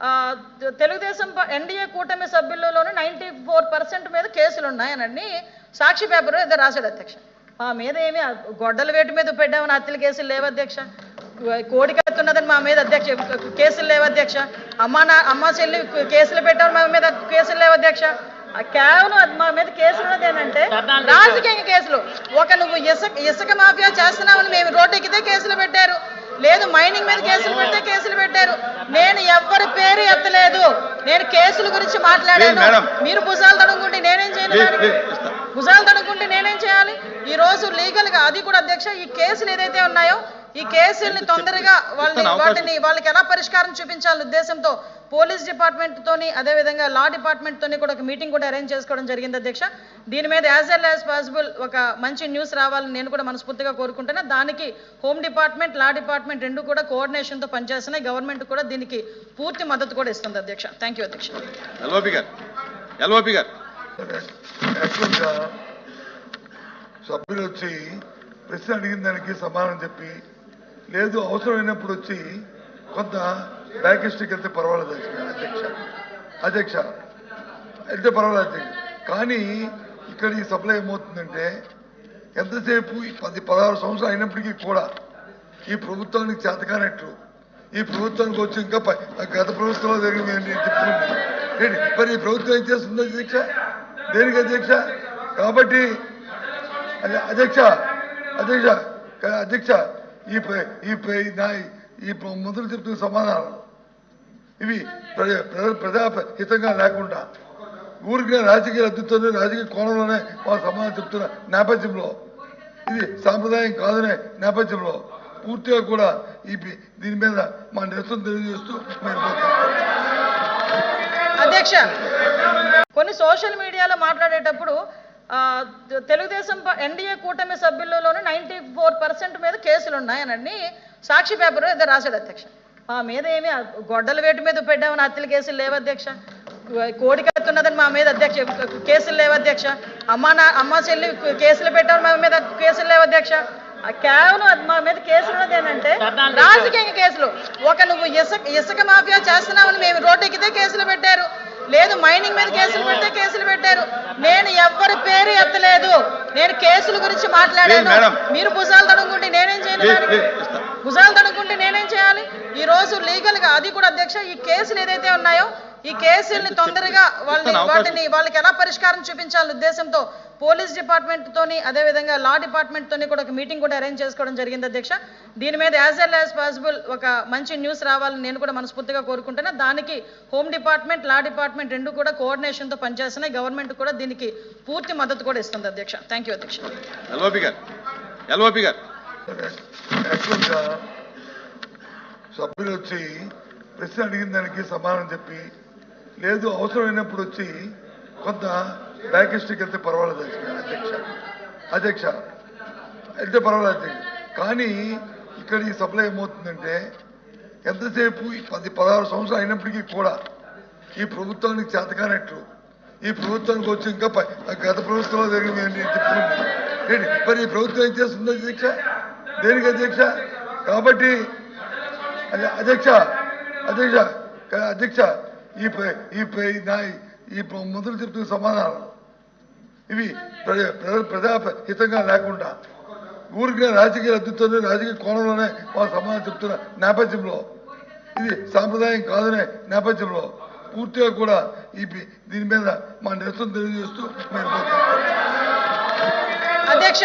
ఆ, తెలుగుదేశం ఎన్డీఏ కూటమి సభ్యులలోనే ninety four percent మీద కేసులు ఉన్నాయనని సాక్షి పేపర్ ఏదో రాశాడు అధ్యక్ష. మా మీద ఏమి గొడ్డల వేటు మీద పెట్టామని హత్యల కేసులు లేవు అధ్యక్ష. కోడి కత్తున్నదని మా మీద అధ్యక్ష కేసులు లేవు అధ్యక్ష. అమ్మ నా అమ్మ చెల్లి కేసులు పెట్టామని మా మీద కేసులు లేవు అధ్యక్ష. కేవలం అది మా మీద కేసులు ఉన్నది ఏంటంటే రాజకీయ కేసులు. ఒక నువ్వు ఇసుక ఇసుక మాఫియా చేస్తున్నావని మేము రోడ్డు లేదు మైనింగ్ మీద కేసులు పెడితే కేసులు పెట్టారు. నేను ఎవ్వరి పేరు ఎత్తలేదు. నేను కేసుల గురించి మాట్లాడాను. మీరు భుజాలు తడుకుంటే నేనేం ఇస్తా. భుజాలు తడుకుంటే నేనేం చేయాలి? ఈ రోజు లీగల్గా అది కూడా అధ్యక్ష ఈ కేసులు ఏదైతే ఉన్నాయో ఈ కేసుల్ని తొందరగా వాళ్ళని. వాటిని వాళ్ళకి ఎలా పరిష్కారం చూపించాలనే ఉద్దేశంతో పోలీస్ డిపార్ట్మెంట్ తోని అదే విధంగా లా డిపార్ట్మెంట్ తోని కూడా ఒక మీటింగ్ కూడా అరేంజ్ చేసుకోవడం జరిగింది అధ్యక్ష. దీని మీద యాజ్ వెల్ యాజ్ పాసిబుల్ ఒక మంచి న్యూస్ రావాలని నేను కూడా మనస్ఫూర్తిగా కోరుకుంటున్నా. దానికి హోమ్ డిపార్ట్మెంట్ లా డిపార్ట్మెంట్ రెండు కూడా కోఆర్డినేషన్తో పనిచేస్తున్నాయి. గవర్నమెంట్ కూడా దీనికి పూర్తి మద్దతు కూడా ఇస్తుంది అధ్యక్ష. థ్యాంక్ యూ అధ్యక్ష. ఎల్ఓపి గారు. ఎల్ఓపి గారు. యాక్చువల్గా సభ్యులు వచ్చి ప్రశ్న అడిగిన దానికి సమాధానం చెప్పి లేదు అవసరమైనప్పుడు వచ్చి కొంత బ్యాక్ హిస్టరీకి వెళ్తే పర్వాలేదు అధ్యక్ష. అధ్యక్ష. వెళ్తే పర్వాలేదు అధ్యక్ష. కానీ ఇక్కడ ఈ సప్లై ఏమవుతుందంటే ఎంతసేపు ఈ పది పదహారు సంవత్సరాలు అయినప్పటికీ కూడా ఈ ప్రభుత్వానికి చేతకానట్లు ఈ ప్రభుత్వానికి వచ్చి ఇంకా గత ప్రభుత్వంలో జరిగింది చెప్పుకుంది ఏంటి? మరి ఈ ప్రభుత్వం ఏం చేస్తుంది అధ్యక్ష? దేనికి అధ్యక్ష? కాబట్టి అధ్యక్ష అధ్యక్ష అధ్యక్ష ఈ ఈ నా ఈ మంత్రులు చెప్తున్న సమాధానం ఇవి ప్రజా హితంగా లేకుండా ఊరికి రాజకీయ అద్దుతోనే రాజకీయ కోణంలోనే వాళ్ళు సమాధానం చెప్తున్న నేపథ్యంలో. ఇది సాంప్రదాయం కాదనే నేపథ్యంలో పూర్తిగా కూడా ఈ దీని మీద మా నిరసన తెలియజేస్తూ అధ్యక్ష కొన్ని సోషల్ మీడియాలో మాట్లాడేటప్పుడు ఆ, తెలుగుదేశం ఎన్డీఏ కూటమి సభ్యులలోనే నైంటీ ఫోర్ పర్సెంట్ మీద కేసులు ఉన్నాయనండి సాక్షి పేపర్ ఏదో రాశాడు అధ్యక్ష. మా మీద ఏమి గొడ్డల వేటు మీద పెట్టామని హత్యల కేసులు లేవు అధ్యక్ష. కోడి కత్తున్నదని మా మీద అధ్యక్ష కేసులు లేవు అధ్యక్ష. అమ్మ నా అమ్మ చెల్లి కేసులు పెట్టామని మా మీద కేసులు లేవు అధ్యక్ష. కేవలం అది మా మీద కేసులు ఉన్నది ఏంటంటే రాజకీయ కేసులు. ఒక నువ్వు ఇసుక ఇసుక మాఫియా చేస్తున్నావని మేము రోడ్డు ఎక్కితే కేసులు పెట్టారు. లేదు మైనింగ్ మీద కేసులు పెడితే కేసులు పెట్టారు. నేను ఎవ్వరి పేరు ఎత్తలేదు. నేను కేసుల గురించి మాట్లాడాను. మీరు భుజాలు తడుకుంటే నేనేం చేయాలి తడుకుంటే నేనేం చేయాలి? ఈ రోజు లీగల్గా అది కూడా అధ్యక్ష ఈ కేసులు ఏదైతే ఉన్నాయో ఈ కేసుల్ని తొందరగా వాళ్ళని. వాటిని వాళ్ళకి ఎలా పరిష్కారం చూపించాలనే ఉద్దేశంతో పోలీస్ డిపార్ట్మెంట్ తోని అదే విధంగా లా డిపార్ట్మెంట్ తోని కూడా ఒక మీటింగ్ కూడా అరేంజ్ చేసుకోవడం జరిగింది అధ్యక్ష. దీని మీద యాజ్ వెల్ యాజ్ పాసిబుల్ ఒక మంచి న్యూస్ రావాలని నేను కూడా మనస్ఫూర్తిగా కోరుకుంటున్నా. దానికి హోమ్ డిపార్ట్మెంట్ లా డిపార్ట్మెంట్ రెండు కూడా కోఆర్డినేషన్తో పనిచేస్తున్నాయి. గవర్నమెంట్ కూడా దీనికి పూర్తి మద్దతు కూడా ఇస్తుంది అధ్యక్ష. థ్యాంక్ యూ అధ్యక్ష యాక్చువల్గా సభ్యులు వచ్చి ప్రశ్న అడిగిన దానికి సమాధానం చెప్పి లేదు అవసరమైనప్పుడు వచ్చి కొంత బ్యాక్ హిస్టరీకి వెళ్తే పర్వాలేదు అధ్యక్ష. అధ్యక్ష. వెళ్తే పర్వాలేదు అధ్యక్ష. కానీ ఇక్కడ ఈ సభలో ఏమవుతుందంటే ఎంతసేపు ఈ పది పదహారు సంవత్సరాలు అయినప్పటికీ కూడా ఈ ప్రభుత్వానికి చేతకానట్లు ఈ ప్రభుత్వానికి వచ్చి ఇంకా గత ప్రభుత్వంలో జరిగింది చెప్పుకుంది మరి ఈ ప్రభుత్వం ఏం చేస్తుంది అధ్యక్ష? దేనికి అధ్యక్ష? కాబట్టి అధ్యక్ష అధ్యక్ష అధ్యక్ష ఈ ఈ ఈ నా ఈ మంత్రులు చెప్తున్న సమాధానం ఇవి ప్రజా హితంగా లేకుండా ఊరికి రాజకీయ అద్దుతోనే రాజకీయ కోణంలోనే మా సమాధానం చెప్తున్న నేపథ్యంలో ఇది సాంప్రదాయం కాదనే నేపథ్యంలో పూర్తిగా కూడా ఈ పి- దీని మీద మా నిరసన తెలియజేస్తూ మేము అధ్యక్ష.